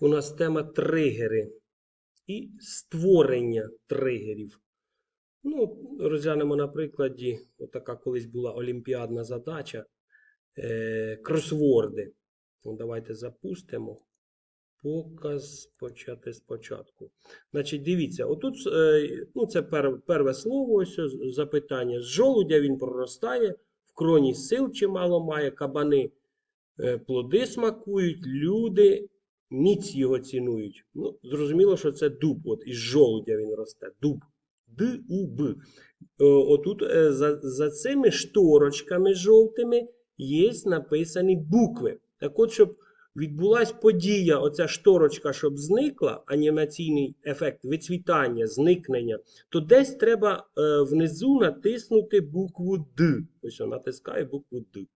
у нас тема тригери і створення тригерів. Ну, розглянемо на прикладі, отака колись була олімпіадна задача. Е, кросворди. Ну, давайте запустимо. Показ почати спочатку. Значить, дивіться, отут е, ну, це пер, перше слово, ось запитання. З жолудя він проростає, в кроні сил чимало має, кабани е, плоди смакують, люди міць його цінують. Ну, зрозуміло, що це дуб. От із жолудя він росте. Дуб. Д-У-Б. Е, Отут е, за, за цими шторочками жовтими є написані букви. Так от, щоб відбулась подія, оця шторочка, щоб зникла, анімаційний ефект вицвітання, зникнення, то десь треба е, внизу натиснути букву Д. Ось я натискаю букву Д.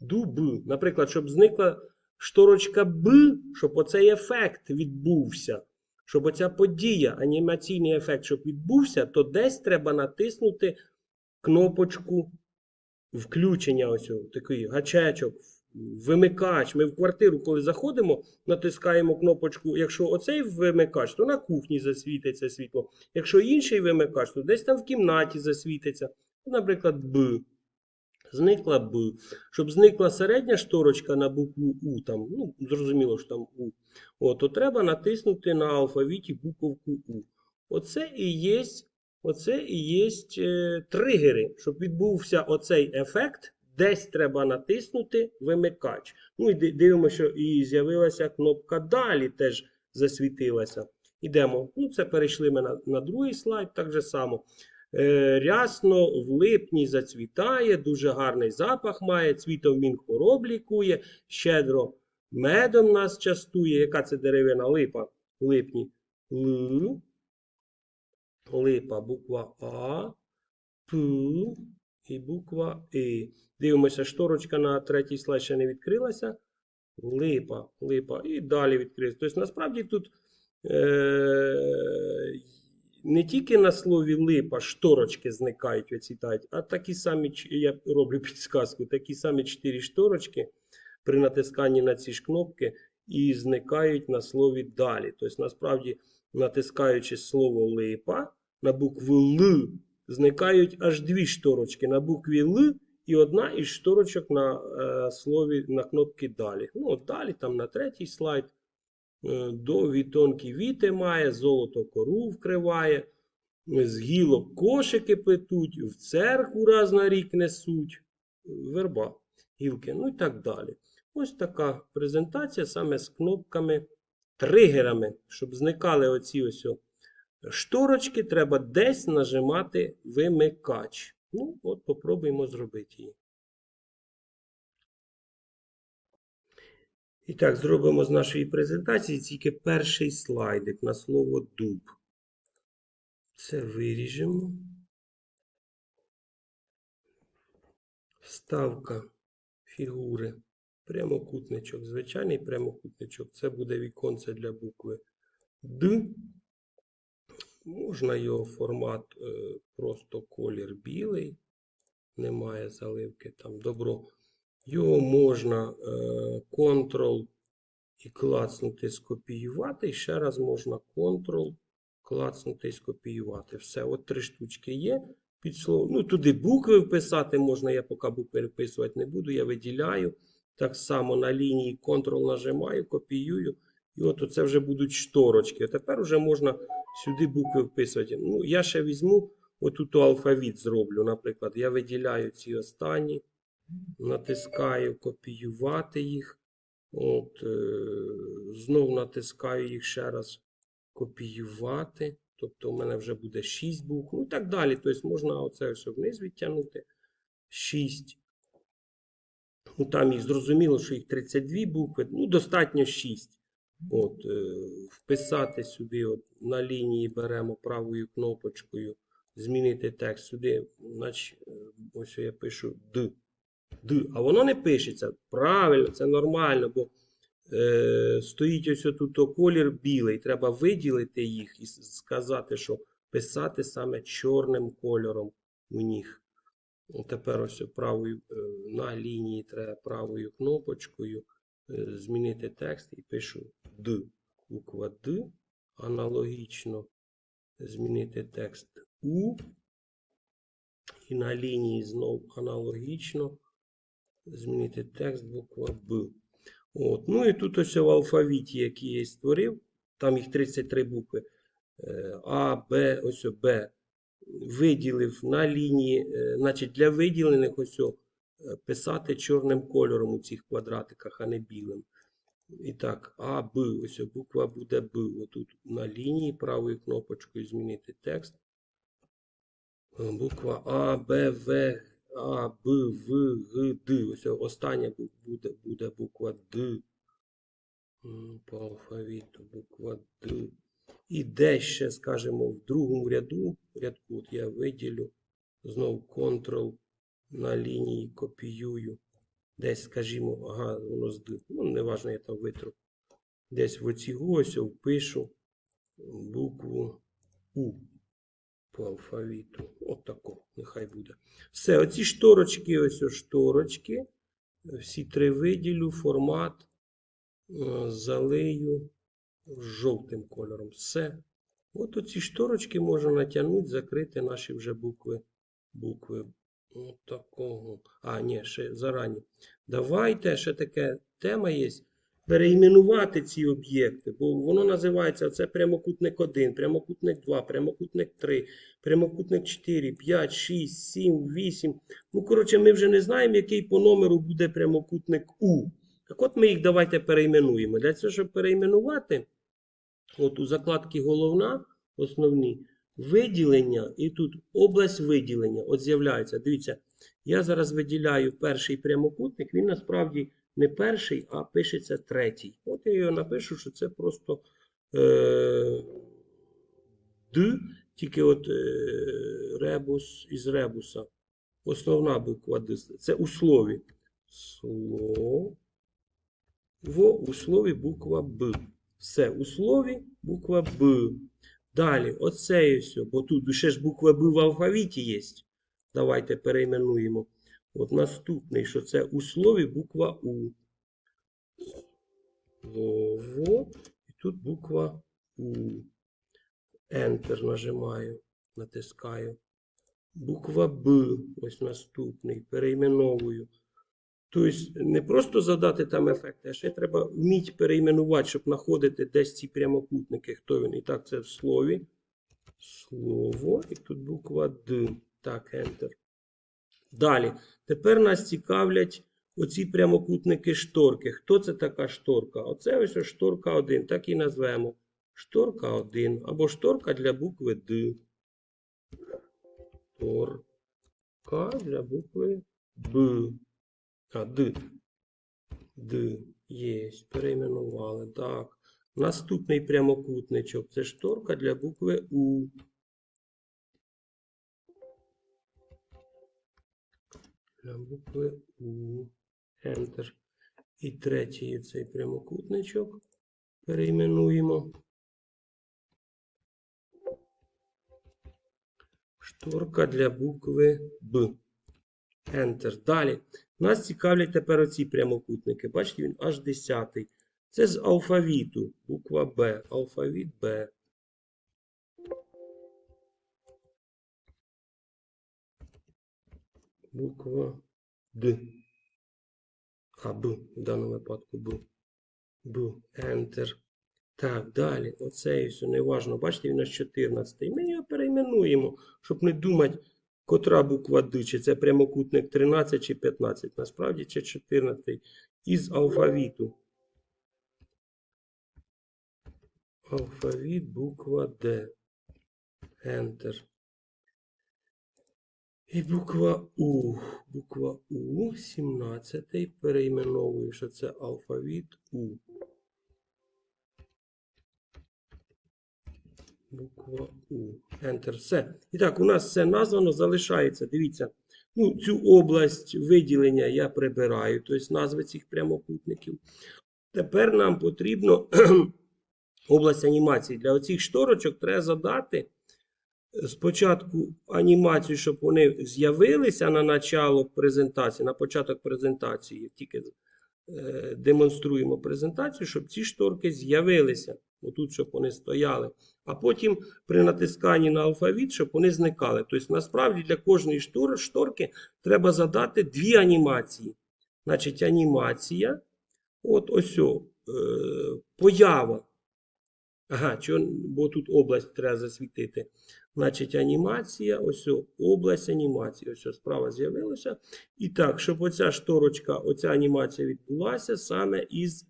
Дуб. Наприклад, щоб зникла шторочка Б, щоб оцей ефект відбувся. Щоб оця подія, анімаційний ефект, щоб відбувся, то десь треба натиснути кнопочку включення, ось такий гачечок, вимикач. Ми в квартиру, коли заходимо, натискаємо кнопочку. Якщо оцей вимикач, то на кухні засвітиться світло. Якщо інший вимикач, то десь там в кімнаті засвітиться. Наприклад, Б. Зникла Б. Щоб зникла середня шторочка на букву У, там, ну, зрозуміло, що там У, О, то треба натиснути на алфавіті буковку У. Оце і є, оце і є е, тригери. Щоб відбувся оцей ефект, десь треба натиснути вимикач. Ну і дивимося, що і з'явилася кнопка Далі теж засвітилася. Ідемо. Ну, це перейшли ми на, на другий слайд, так же само. Е, рясно в липні зацвітає, дуже гарний запах має, цвітом він хвороб лікує, щедро медом нас частує. Яка це деревина липа в липні? Л, липа, буква А, П і буква И. Дивимося, шторочка на третій слайд ще не відкрилася. Липа, липа. І далі відкрилася. Тобто, насправді тут е- не тільки на слові липа шторочки зникають, оцітають, а такі самі, я роблю підсказку, такі самі чотири шторочки при натисканні на ці ж кнопки і зникають на слові далі. Тобто, насправді, натискаючи слово липа на букву Л, зникають аж дві шторочки на букві Л і одна із шторочок на е, слові на кнопці далі. Ну, от далі, там на третій слайд. Е, Довгі тонкі віти має, золото кору вкриває, з гілок кошики плетуть, в церкву раз на рік несуть, верба, гілки, ну і так далі. Ось така презентація саме з кнопками, тригерами, щоб зникали оці ось шторочки, треба десь нажимати вимикач. Ну, от попробуємо зробити її. І так, зробимо з нашої презентації тільки перший слайдик на слово дуб. Це виріжемо. Вставка фігури. Прямокутничок. Звичайний прямокутничок. Це буде віконце для букви Д. Можна його формат е, просто колір білий. Немає заливки там добро. Його можна е, Ctrl і клацнути скопіювати. І ще раз можна Ctrl, клацнути і скопіювати. Все, от три штучки є. Під слово. Ну, туди букви вписати можна, я поки букви переписувати не буду, я виділяю. Так само на лінії Ctrl нажимаю, копіюю. І от оце вже будуть шторочки. Тепер вже можна сюди букви вписувати. Ну, я ще візьму, отут алфавіт зроблю. Наприклад, я виділяю ці останні натискаю копіювати їх. От, е, знов натискаю їх ще раз копіювати. Тобто у мене вже буде 6 букв. Ну і так далі. Тобто можна оце все вниз відтягнути. 6. Ну, там їх зрозуміло, що їх 32 букви. Ну, достатньо 6. От, е, вписати сюди, от, на лінії беремо правою кнопочкою, змінити текст сюди. Значить, е, ось я пишу Д. Д. А воно не пишеться. Правильно, це нормально, бо е, стоїть ось тут колір білий. Треба виділити їх і сказати, що писати саме чорним кольором у них. Тепер ось правою, е, на лінії треба правою кнопочкою е, змінити текст і пишу Д. буква Д. Аналогічно змінити текст У. І на лінії знов аналогічно змінити текст буква Б. От. Ну і тут ось в алфавіті, який я створив, там їх 33 букви. Е, А, Б, ось Б. Виділив на лінії, е, значить для виділених ось е, писати чорним кольором у цих квадратиках, а не білим. І так, А, Б, ось буква буде Б. Отут на лінії правою кнопочкою змінити текст. Буква А, Б, В, А, Б, В, Г, Д. Ось остання буде, буде буква Д. По алфавіту буква Д. І де ще, скажімо, в другому ряду, рядку, от я виділю, знову Ctrl на лінії копіюю. Десь, скажімо, ага, воно з Д. Ну, неважно, я там витру. Десь в оці ось впишу букву У по алфавіту. От тако, нехай буде. Все, оці шторочки, ось о шторочки. Всі три виділю, формат е, залию жовтим кольором. Все. От оці шторочки можна натягнути, закрити наші вже букви. букви. От такого. А, ні, ще зарані. Давайте ще таке тема є. Переіменувати ці об'єкти, бо воно називається це прямокутник 1, прямокутник 2, прямокутник 3, прямокутник 4, 5, 6, 7, 8. Ну, коротше, ми вже не знаємо, який по номеру буде прямокутник У. Так от ми їх давайте перейменуємо. Для цього, щоб перейменувати, от у закладці головна, основні, виділення, і тут область виділення. От з'являється. Дивіться, я зараз виділяю перший прямокутник, він насправді не перший, а пишеться третій. От я його напишу, що це просто е, Д, тільки от е, ребус із ребуса. Основна буква Д. Це у слові. Слово. У слові буква Б. Все, у слові буква Б. Далі, оце ось, бо тут ще ж буква Б в алфавіті є. Давайте перейменуємо. От наступний, що це у слові буква У. Слово. І тут буква У. Enter нажимаю, натискаю. Буква Б. Ось наступний. Перейменовую. Тобто не просто задати там ефекти, а ще треба вміти перейменувати, щоб знаходити десь ці прямокутники. Хто він? І так, це в слові. Слово. І тут буква Д. Так, Enter. Далі. Тепер нас цікавлять оці прямокутники шторки. Хто це така шторка? Оце ось шторка 1. Так і назвемо. Шторка 1. Або шторка для букви Д. Шторка для букви Б. А, Д. Д. Є. Перейменували. Так. Наступний прямокутничок. Це шторка для букви У. букви У. Enter. І третій цей прямокутничок. Перейменуємо. Шторка для букви Б. Enter. Далі. Нас цікавлять тепер оці прямокутники. Бачите, він аж 10. Це з алфавіту. Буква Б. Алфавіт Б. Буква Д. А, Б. В даному випадку Б. Б. Enter. Так, далі. Оце і все неважно. Бачите, він аж 14. Ми його перейменуємо, щоб не думати, котра буква Д, чи це прямокутник 13 чи 15. Насправді це 14 із алфавіту. Алфавіт буква Д. Enter. І буква У. Буква У 17 перейменовую, що це алфавіт У. Буква У. Enter. Все. І так, у нас все названо, залишається. Дивіться. Ну, цю область виділення я прибираю, тобто назви цих прямокутників. Тепер нам потрібно область анімації. Для оцих шторочок треба задати спочатку анімацію, щоб вони з'явилися на начало презентації, на початок презентації. Тільки е, демонструємо презентацію, щоб ці шторки з'явилися Отут, щоб вони стояли. А потім при натисканні на алфавіт, щоб вони зникали. Тобто, насправді для кожної штор- шторки треба задати дві анімації. Значить, анімація. От ось о, е, поява. Ага, чого, бо тут область треба засвітити. Значить, анімація, ось область анімації. Ось справа з'явилося. І так, щоб оця шторочка, оця анімація відбулася саме із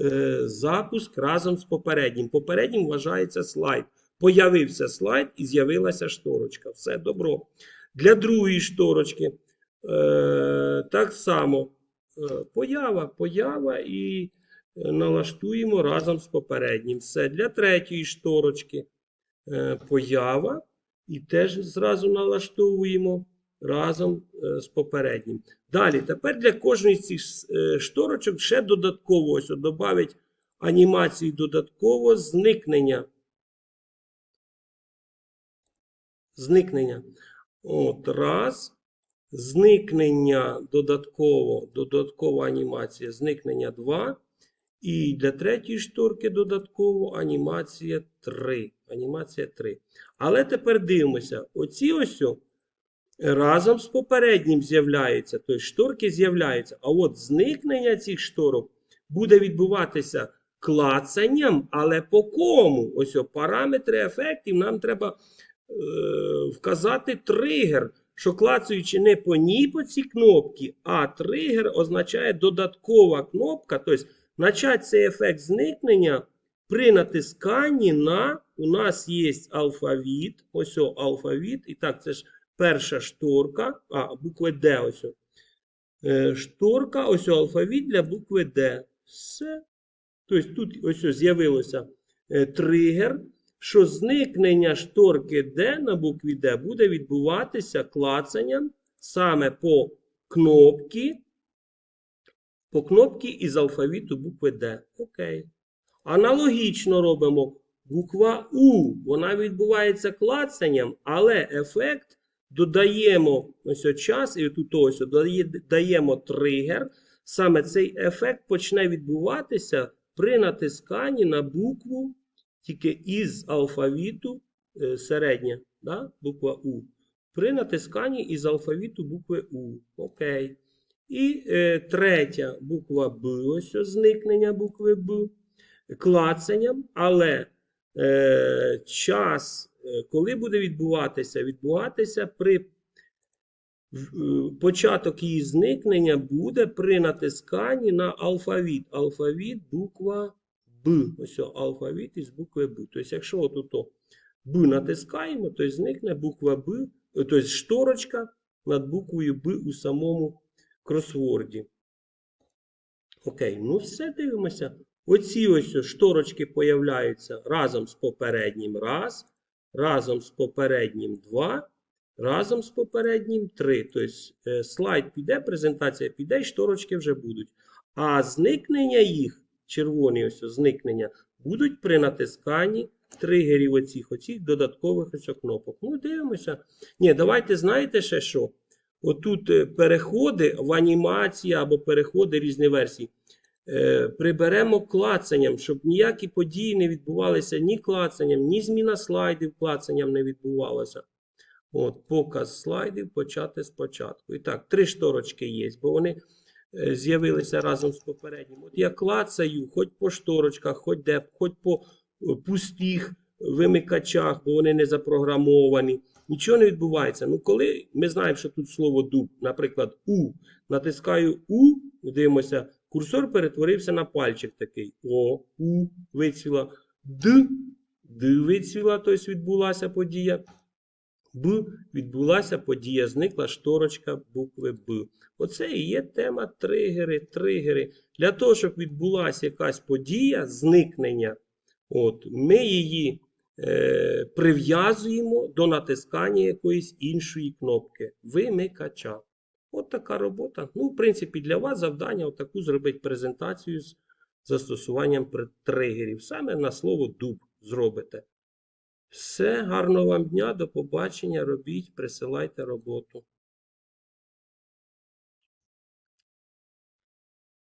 е, запуск разом з попереднім. Попереднім вважається слайд. Появився слайд і з'явилася шторочка. Все добро. Для другої шторочки е, так само е, поява, поява і налаштуємо разом з попереднім. Все. Для третьої шторочки е, поява і теж зразу налаштовуємо разом е, з попереднім. Далі, тепер для кожної з цих е, шторочок ще додатково ось от добавить анімації додатково зникнення. Зникнення. От, раз. Зникнення додатково, додаткова анімація, зникнення 2. І для третьої шторки додатково анімація 3. Анімація 3. Але тепер дивимося: оці ось разом з попереднім з'являються, тобто шторки з'являються. А от зникнення цих шторок буде відбуватися клацанням, але по кому? Ось о, параметри ефектів нам треба е, вказати тригер, що клацаючи не по ній по цій кнопці, а тригер означає додаткова кнопка. Тобто, начать цей ефект зникнення при натисканні на у нас є алфавіт. Ось о, алфавіт. І так, це ж перша шторка. А, буква Д. Ось. о. Е, Шторка, ось о, алфавіт для букви Д. Все. Тобто тут ось з'явилося е, тригер, що зникнення шторки D на букві D буде відбуватися клацанням саме по кнопці, по кнопці із алфавіту букви D. Окей. Аналогічно робимо буква У. Вона відбувається клацанням, але ефект додаємо ось час, і тут ось о, дає- даємо тригер. Саме цей ефект почне відбуватися при натисканні на букву тільки із алфавіту е, середня, да? буква У. При натисканні із алфавіту букви У. Окей. І е, третя буква Б, ось зникнення букви Б, клацанням, але е, час, е, коли буде відбуватися? Відбуватися при е, початок її зникнення буде при натисканні на алфавіт. Алфавіт буква Б. Ось алфавіт із букви Б. Тобто, якщо отут Б натискаємо, то зникне буква Б, тобто шторочка над буквою Б у самому кросворді. Окей, ну все дивимося. Оці ось шторочки появляються разом з попереднім раз, разом з попереднім два, разом з попереднім три. Тобто е, слайд піде, презентація піде, і шторочки вже будуть. А зникнення їх, червоні ось зникнення, будуть при натисканні тригерів оцих, оцих додаткових ось кнопок. Ну, дивимося. Ні, давайте знаєте ще що? Отут е, переходи в анімації або переходи різні версії. Е, приберемо клацанням, щоб ніякі події не відбувалися ні клацанням, ні зміна слайдів клацанням не відбувалося. От, показ слайдів почати спочатку. І так, три шторочки є, бо вони е, з'явилися разом з попереднім. От я клацаю, хоч по шторочках, хоч де, хоч по пустих вимикачах, бо вони не запрограмовані. Нічого не відбувається. Ну, коли ми знаємо, що тут слово дуб, наприклад, У, натискаю У, дивимося, курсор перетворився на пальчик такий. О, У, вицвіла. Д, Д вицвіла, тобто відбулася подія. Б відбулася подія, зникла шторочка букви Б. Оце і є тема тригери, тригери. Для того, щоб відбулася якась подія, зникнення, от, ми її е, прив'язуємо до натискання якоїсь іншої кнопки вимикача. От така робота. Ну, в принципі, для вас завдання отаку зробити презентацію з застосуванням тригерів. Саме на слово дуб зробите. Все, гарного вам дня, до побачення. Робіть, присилайте роботу.